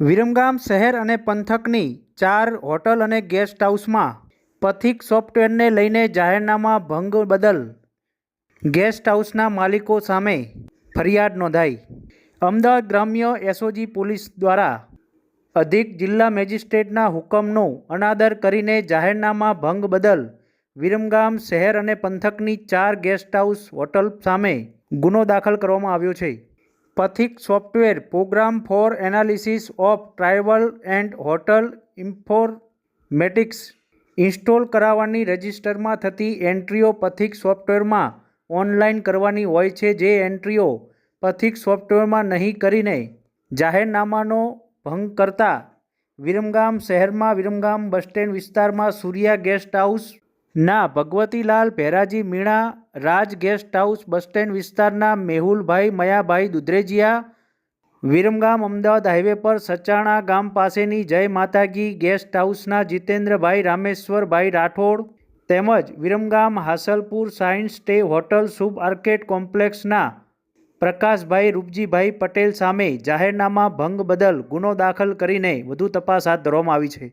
વિરમગામ શહેર અને પંથકની ચાર હોટલ અને ગેસ્ટ હાઉસમાં પથિક સોફ્ટવેરને લઈને જાહેરનામા ભંગ બદલ ગેસ્ટ હાઉસના માલિકો સામે ફરિયાદ નોંધાઈ. અમદાવાદ ગ્રામ્ય એસઓજી પોલીસ દ્વારા અધિક જિલ્લા મેજિસ્ટ્રેટના હુકમનો અનાદર કરીને જાહેરનામા ભંગ બદલ વિરમગામ શહેર અને પંથકની ચાર ગેસ્ટ હાઉસ હોટલ સામે ગુનો દાખલ કરવામાં આવ્યો છે. Pathik software program for analysis of travel and hotel informatics install કરાવવાની રજિસ્ટરમાં થતી એન્ટ્રીઓ પથિક સોફ્ટવેરમાં ઓનલાઈન કરવાની હોય છે જે એન્ટ્રીઓ પથિક સોફ્ટવેરમાં નહીં કરીને જાહેરનામાનો ભંગ કરતા વિરમગામ શહેરમાં, વિરમગામ બસ સ્ટેન્ડ વિસ્તારમાં સૂર્યા ગેસ્ટ હાઉસના Bhagwatilal Bheraji Meena, Raj guest house bus stand વિસ્તારના મેહુલભાઈ મયાભાઈ દુધરેજિયા, વિરમગામ અમદાવાદ હાઈવે પર સચાણા ગામ પાસેની જય માતાજી ગેસ્ટ હાઉસના જીતેન્દ્રભાઈ રામેશ્વરભાઈ રાઠોડ તેમજ Viramgam Hasalpur science stay hotel Shubh arcade કોમ્પ્લેક્સના Prakashbhai રૂપજીભાઈ Patel સામે જાહેરનામા ભંગ બદલ ગુનો દાખલ કરીને વધુ તપાસ હાથ ધરવામાં આવી છે.